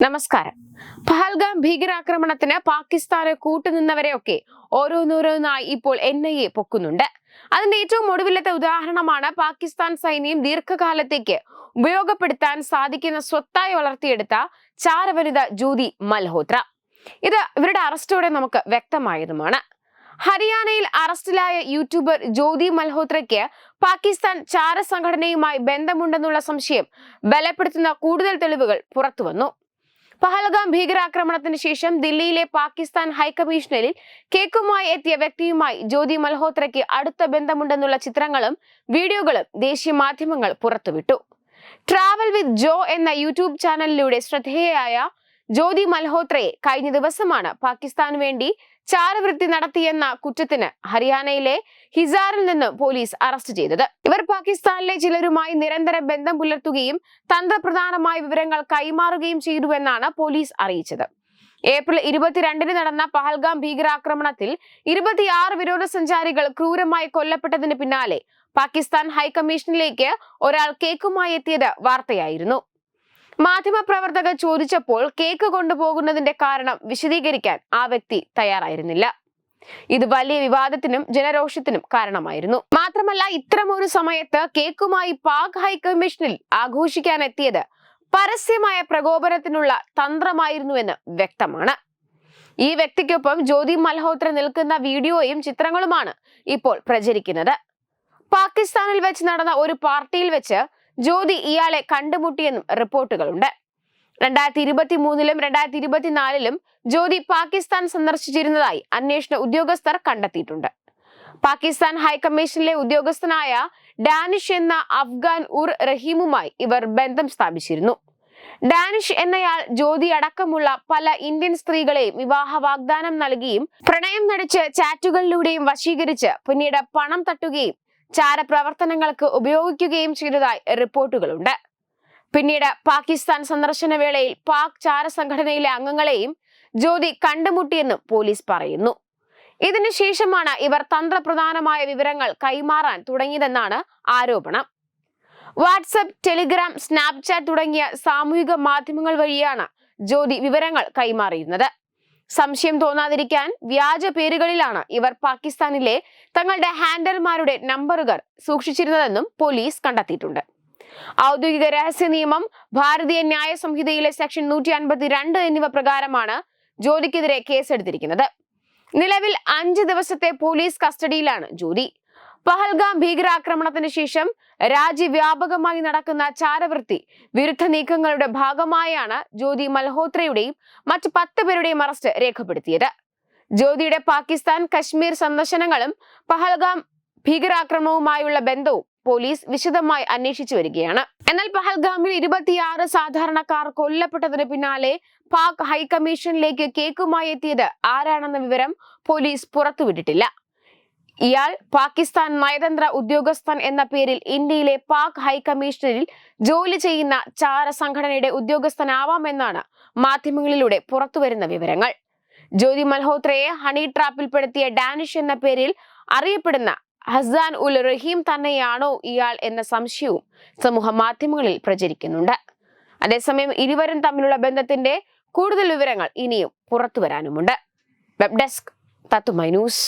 നമസ്കാരം. പഹൽഗാം ഭീകരാക്രമണത്തിന് പാകിസ്ഥാന് കൂട്ടുനിന്നവരെയൊക്കെ ഓരോന്നോരോന്നായി ഇപ്പോൾ എൻ ഐ എ പൊക്കുന്നുണ്ട്. അതിന്റെ ഏറ്റവും ഒടുവിലത്തെ ഉദാഹരണമാണ് പാകിസ്ഥാൻ സൈന്യം ദീർഘകാലത്തേക്ക് ഉപയോഗപ്പെടുത്താൻ സാധിക്കുന്ന സ്വത്തായി വളർത്തിയെടുത്ത ചാരവനിത ജ്യോതി മൽഹോത്ര. ഇത് ഇവരുടെ അറസ്റ്റോടെ നമുക്ക് വ്യക്തമായതുമാണ്. ഹരിയാനയിൽ അറസ്റ്റിലായ യൂട്യൂബർ ജ്യോതി മൽഹോത്രയ്ക്ക് പാകിസ്ഥാൻ ചാര സംഘടനയുമായി ബന്ധമുണ്ടെന്നുള്ള സംശയം ബലപ്പെടുത്തുന്ന കൂടുതൽ തെളിവുകൾ പുറത്തുവന്നു. പഹൽഗാം ഭീകരാക്രമണത്തിന് ശേഷം ദില്ലിയിലെ പാകിസ്ഥാൻ ഹൈക്കമ്മീഷണറിൽ കേക്കുമായി എത്തിയ വ്യക്തിയുമായി ജ്യോതി മൽഹോത്രയ്ക്ക് അടുത്ത ബന്ധമുണ്ടെന്നുള്ള ചിത്രങ്ങളും വീഡിയോകളും ദേശീയ മാധ്യമങ്ങൾ പുറത്തുവിട്ടു. ട്രാവൽ വിത്ത് ജോ എന്ന യൂട്യൂബ് ചാനലിലൂടെ ശ്രദ്ധേയയായ ജ്യോതി മൽഹോത്രയെ കഴിഞ്ഞ ദിവസമാണ് പാകിസ്ഥാന് വേണ്ടി ചാരവൃത്തി നടത്തിയെന്ന കുറ്റത്തിന് ഹരിയാനയിലെ ഹിസാറിൽ നിന്ന് പോലീസ് അറസ്റ്റ് ചെയ്തത്. ഇവർ പാകിസ്ഥാനിലെ ചിലരുമായി നിരന്തര ബന്ധം പുലർത്തുകയും തന്ത്രപ്രധാനമായ വിവരങ്ങൾ കൈമാറുകയും ചെയ്തുവെന്നാണ് പോലീസ് അറിയിച്ചത്. ഏപ്രിൽ ഇരുപത്തിരണ്ടിന് നടന്ന പഹൽഗാം ഭീകരാക്രമണത്തിൽ ഇരുപത്തിയാറ് വിനോദസഞ്ചാരികൾ ക്രൂരമായി കൊല്ലപ്പെട്ടതിന് പിന്നാലെ പാകിസ്ഥാൻ ഹൈക്കമ്മീഷനിലേക്ക് ഒരാൾ കേക്കുമായി എത്തിയത് വാർത്തയായിരുന്നു. മാധ്യമപ്രവർത്തകർ ചോദിച്ചപ്പോൾ കേക്ക് കൊണ്ടുപോകുന്നതിന്റെ കാരണം വിശദീകരിക്കാൻ ആ വ്യക്തി തയ്യാറായിരുന്നില്ല. ഇത് വലിയ വിവാദത്തിനും ജനരോഷത്തിനും കാരണമായിരുന്നു. മാത്രമല്ല ഇത്തരമൊരു സമയത്ത് കേക്കുമായി പാക് ഹൈക്കമ്മീഷനിൽ ആഘോഷിക്കാൻ എത്തിയത് പരസ്യമായ പ്രകോപനത്തിനുള്ള തന്ത്രമായിരുന്നുവെന്ന് വ്യക്തമാണ്. ഈ വ്യക്തിക്കൊപ്പം ജ്യോതി മൽഹോത്ര നിൽക്കുന്ന വീഡിയോയും ചിത്രങ്ങളുമാണ് ഇപ്പോൾ പ്രചരിക്കുന്നത്. പാകിസ്ഥാനിൽ വെച്ച് നടന്ന ഒരു പാർട്ടിയിൽ വെച്ച് ജ്യോതി ഇയാളെ കണ്ടുമുട്ടിയെന്നും റിപ്പോർട്ടുകളുണ്ട്. രണ്ടായിരത്തി ഇരുപത്തി മൂന്നിലും രണ്ടായിരത്തി ഇരുപത്തിനാലിലും ജ്യോതി പാകിസ്ഥാൻ സന്ദർശിച്ചിരുന്നതായി അന്വേഷണ ഉദ്യോഗസ്ഥർ കണ്ടെത്തിയിട്ടുണ്ട്. പാകിസ്ഥാൻ ഹൈക്കമ്മീഷനിലെ ഉദ്യോഗസ്ഥനായ ഡാനിഷ് എന്ന അഫ്ഗാൻ ഉർ റഹീമുമായി ഇവർ ബന്ധം സ്ഥാപിച്ചിരുന്നു. ഡാനിഷ് എന്നയാൾ ജ്യോതി അടക്കമുള്ള പല ഇന്ത്യൻ സ്ത്രീകളെയും വിവാഹ വാഗ്ദാനം നൽകിയും പ്രണയം നടിച്ച് ചാറ്റുകളിലൂടെയും വശീകരിച്ച് പിന്നീട് പണം തട്ടുകയും ചാരപ്രവർത്തനങ്ങൾക്ക് ഉപയോഗിക്കുകയും ചെയ്തതായി റിപ്പോർട്ടുകളുണ്ട്. പിന്നീട് പാകിസ്ഥാൻ സന്ദർശന വേളയിൽ പാക് ചാര സംഘടനയിലെ അംഗങ്ങളെയും ജ്യോതി കണ്ടുമുട്ടിയെന്നും പോലീസ് പറയുന്നു. ഇതിനുശേഷമാണ് ഇവർ തന്ത്രപ്രധാനമായ വിവരങ്ങൾ കൈമാറാൻ തുടങ്ങിയതെന്നാണ് ആരോപണം. വാട്സപ്പ് ടെലിഗ്രാം സ്നാപ്ചാറ്റ് തുടങ്ങിയ സാമൂഹിക മാധ്യമങ്ങൾ വഴിയാണ് ജ്യോതി വിവരങ്ങൾ കൈമാറിയിരുന്നത്. സംശയം തോന്നാതിരിക്കാൻ വ്യാജ പേരുകളിലാണ് ഇവർ പാകിസ്ഥാനിലെ തങ്ങളുടെ ഹാൻഡർമാരുടെ നമ്പറുകൾ സൂക്ഷിച്ചിരുന്നതെന്നും പോലീസ് കണ്ടെത്തിയിട്ടുണ്ട്. ഔദ്യോഗിക രഹസ്യ നിയമം ഭാരതീയ ന്യായ സംഹിതയിലെ സെക്ഷൻ നൂറ്റി അൻപത്തിരണ്ട് എന്നിവ പ്രകാരമാണ് ജോലിക്കെതിരെ കേസെടുത്തിരിക്കുന്നത്. നിലവിൽ അഞ്ച് ദിവസത്തെ പോലീസ് കസ്റ്റഡിയിലാണ് ജ്യോതി പഹൽഗാം ഭീകരാക്രമണത്തിന് ശേഷം രാജ്യവ്യാപകമായി നടക്കുന്ന ചാരവൃത്തി വിരുദ്ധ നീക്കങ്ങളുടെ ഭാഗമായാണ് ജ്യോതി മൽഹോത്രയുടെയും മറ്റ് പത്ത് പേരുടെയും അറസ്റ്റ് രേഖപ്പെടുത്തിയത്. ജ്യോതിയുടെ പാകിസ്ഥാൻ കശ്മീർ സന്ദർശനങ്ങളും പഹൽഗാം ഭീകരാക്രമണവുമായുള്ള ബന്ധവും പോലീസ് വിശദമായി അന്വേഷിച്ചു വരികയാണ്. എന്നാൽ പഹൽഗാമിൽ ഇരുപത്തിയാറ് സാധാരണക്കാർ കൊല്ലപ്പെട്ടതിന് പിന്നാലെ പാക് ഹൈക്കമ്മീഷനിലേക്ക് കേക്കുമായി എത്തിയത് ആരാണെന്ന വിവരം പോലീസ് പുറത്തുവിട്ടിട്ടില്ല. ഇയാൾ പാകിസ്ഥാൻ നയതന്ത്ര ഉദ്യോഗസ്ഥൻ എന്ന പേരിൽ ഇന്ത്യയിലെ പാക് ഹൈക്കമ്മീഷണറിൽ ജോലി ചെയ്യുന്ന ചാര സംഘടനയുടെ ഉദ്യോഗസ്ഥനാവാമെന്നാണ് മാധ്യമങ്ങളിലൂടെ പുറത്തുവരുന്ന വിവരങ്ങൾ. ജ്യോതി മൽഹോത്രയെ ഹണി ട്രാപ്പിൽപ്പെടുത്തിയ ഡാനിഷ് എന്ന പേരിൽ അറിയപ്പെടുന്ന ഹസാൻ ഉൽ റഹീം തന്നെയാണോ ഇയാൾ എന്ന സംശയവും സമൂഹ മാധ്യമങ്ങളിൽ പ്രചരിക്കുന്നുണ്ട്. അതേസമയം ഇരുവരും തമ്മിലുള്ള ബന്ധത്തിന്റെ കൂടുതൽ വിവരങ്ങൾ ഇനിയും പുറത്തു വരാനുമുണ്ട് വെബ് ഡെസ്ക് തത്തുമൈ ന്യൂസ്.